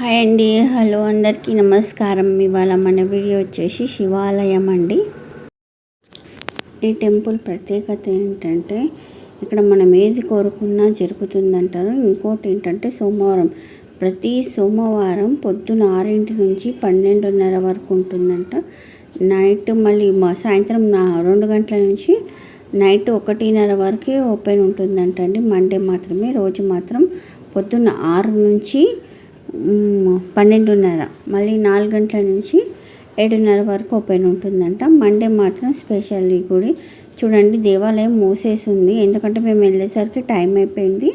Hi అండి. Hello అందరికీ నమస్కారం. ఇవాళ మన వీడియో వచ్చేసి శివాలయం అండి. ఈ టెంపుల్ ప్రత్యేకత ఏంటంటే ఇక్కడ మనం ఏది కోరుకున్నా జరుగుతుందంటారు. ఇంకోటి ఏంటంటే సోమవారం ప్రతి సోమవారం పొద్దున ఆరింటి నుంచి పన్నెండున్నర వరకు ఉంటుందంట. నైట్ మళ్ళీ సాయంత్రం రెండు గంటల నుంచి నైట్ ఒకటిన్నర వరకే ఓపెన్ ఉంటుందంట అండి మండే మాత్రమే రోజు మాత్రం పొద్దున్న ఆరు నుంచి పన్నెండున్నర. మళ్ళీ నాలుగు గంటల నుంచి ఏడున్నర వరకు ఓపెన్ ఉంటుందంట. మండే మాత్రం స్పెషల్ ఈ గుడి. చూడండి దేవాలయం మూసేసి ఉంది ఎందుకంటే మేము వెళ్ళేసరికి టైం అయిపోయింది.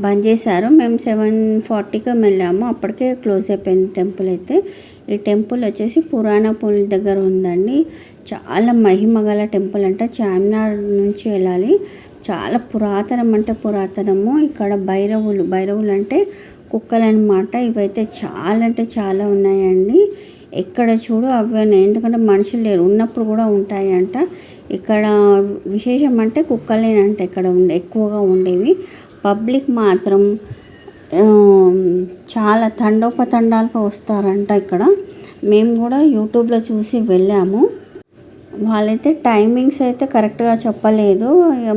బంద్ చేశారు. మేము సెవెన్ ఫార్టీకి వెళ్ళాము. అప్పటికే క్లోజ్ అయిపోయింది టెంపుల్ అయితే. ఈ టెంపుల్ వచ్చేసి పురాణ పూల్ దగ్గర ఉందండి. చాలా మహిమ గల టెంపుల్ అంట. చార్మినార్ నుంచి వెళ్ళాలి. చాలా పురాతనం అంటే పురాతనము. ఇక్కడ భైరవులు భైరవులు అంటే కుక్కలు అనమాట ఇవైతే చాలా అంటే చాలా ఉన్నాయండి. ఎక్కడ చూడు అవన్నీ ఎందుకంటే మనుషులు లేరు. ఉన్నప్పుడు కూడా ఉంటాయంట. ఇక్కడ విశేషం అంటే కుక్కలేనంట. ఇక్కడ ఉండే ఎక్కువగా ఉండేవి. పబ్లిక్ మాత్రం చాలా తండోపతండాలుగా వస్తారంట ఇక్కడ. మేము కూడా యూట్యూబ్లో చూసి వెళ్ళాము. వాళ్ళైతే టైమింగ్స్ అయితే కరెక్ట్గా చెప్పలేదు.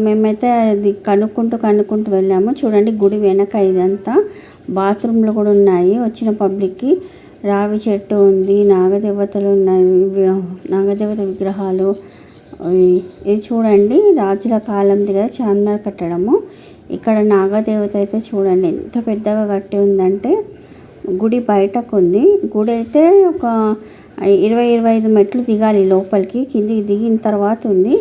మేమైతే అది కనుక్కుంటూ కనుక్కుంటూ వెళ్ళాము. చూడండి గుడి వెనక ఇదంతా. బాత్రూమ్లు కూడా ఉన్నాయి. వచ్చిన పబ్లిక్కి రావి చెట్టు ఉంది నాగదేవతలు ఉన్నాయి నాగదేవత విగ్రహాలు. ఇది చూడండి రాజుల కాలంది కదా చార్మినార్ కట్టడము. ఇక్కడ నాగదేవత అయితే చూడండి ఎంత పెద్దగా కట్టి ఉందంటే గుడి బయటకు ఉంది గుడి అయితే ఒక ఇరవై ఇరవై ఐదు మెట్లు దిగాలి లోపలికి కిందికి దిగిన తర్వాత ఉంది.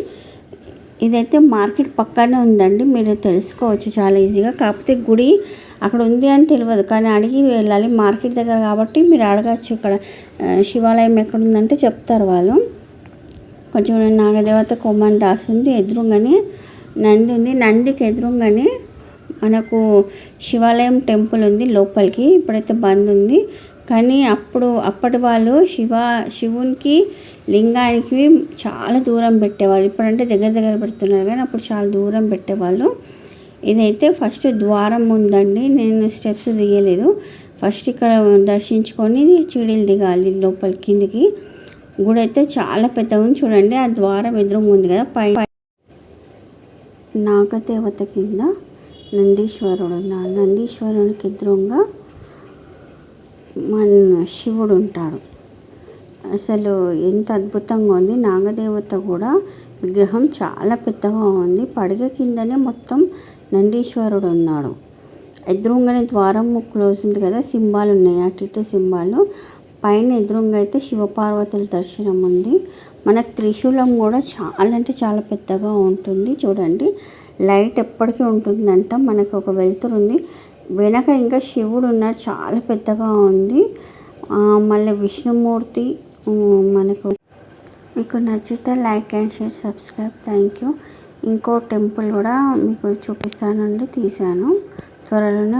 ఇదైతే మార్కెట్ పక్కనే ఉందండి మీరు తెలుసుకోవచ్చు చాలా ఈజీగా. కాకపోతే గుడి అక్కడ ఉంది అని తెలియదు. కానీ అడిగి వెళ్ళాలి. మార్కెట్ దగ్గర కాబట్టి మీరు అడగచ్చు ఇక్కడ. శివాలయం ఎక్కడుందంటే చెప్తారు వాళ్ళు. కొంచెం నాగదేవత కొమ్మని రాసింది ఎదురుగానే నంది ఉంది. నందికి ఎదురుగానే మనకు శివాలయం టెంపుల్ ఉంది లోపలికి. ఇప్పుడైతే బంద్ ఉంది. కానీ అప్పుడు అప్పటి వాళ్ళు శివ శివునికి లింగానికి చాలా దూరం పెట్టేవాళ్ళు. ఇప్పుడంటే దగ్గర దగ్గర పెడుతున్నారు. కానీ అప్పుడు చాలా దూరం పెట్టేవాళ్ళు. ఇదైతే ఫస్ట్ ద్వారం ఉందండి. నేను స్టెప్స్ దిగలేదు. ఫస్ట్ ఇక్కడ దర్శించుకొని చీడీలు దిగాలి లోపల కిందికి. గుడి అయితే చాలా పెద్దగా ఉంది. చూడండి ఆ ద్వారం ఎదురుగా ఉంది కదా పై నాగదేవత కింద నందీశ్వరుడు నందీశ్వరునికి ఎదురుగా మన శివుడు ఉంటాడు. అసలు ఎంత అద్భుతంగా ఉంది. నాగదేవత కూడా విగ్రహం చాలా పెద్దగా ఉంది. పడగ కిందనే మొత్తం నందీశ్వరుడు ఉన్నాడు ఎదురుగానే ద్వారం క్లోజ్ ఉంది కదా సింబాలు ఉన్నాయి అటు ఇటు సింబాలు. పైన ఎదురుగా అయితే శివపార్వతుల దర్శనం ఉంది. మనకు త్రిశూలం కూడా చాలా అంటే చాలా పెద్దగా ఉంటుంది చూడండి. లైట్ ఎప్పటికీ ఉంటుందంట. మనకు ఒక వెలుతురు ఉంది. వెనక ఇంకా శివుడు ఉన్నాడు. చాలా పెద్దగా ఉంది. మళ్ళీ విష్ణుమూర్తి మనకు. మీకు నచ్చితే like and share subscribe. Thank you ఇంకో టెంపుల్ కూడా మీకు చూపిస్తానండి తీశాను. త్వరలోనే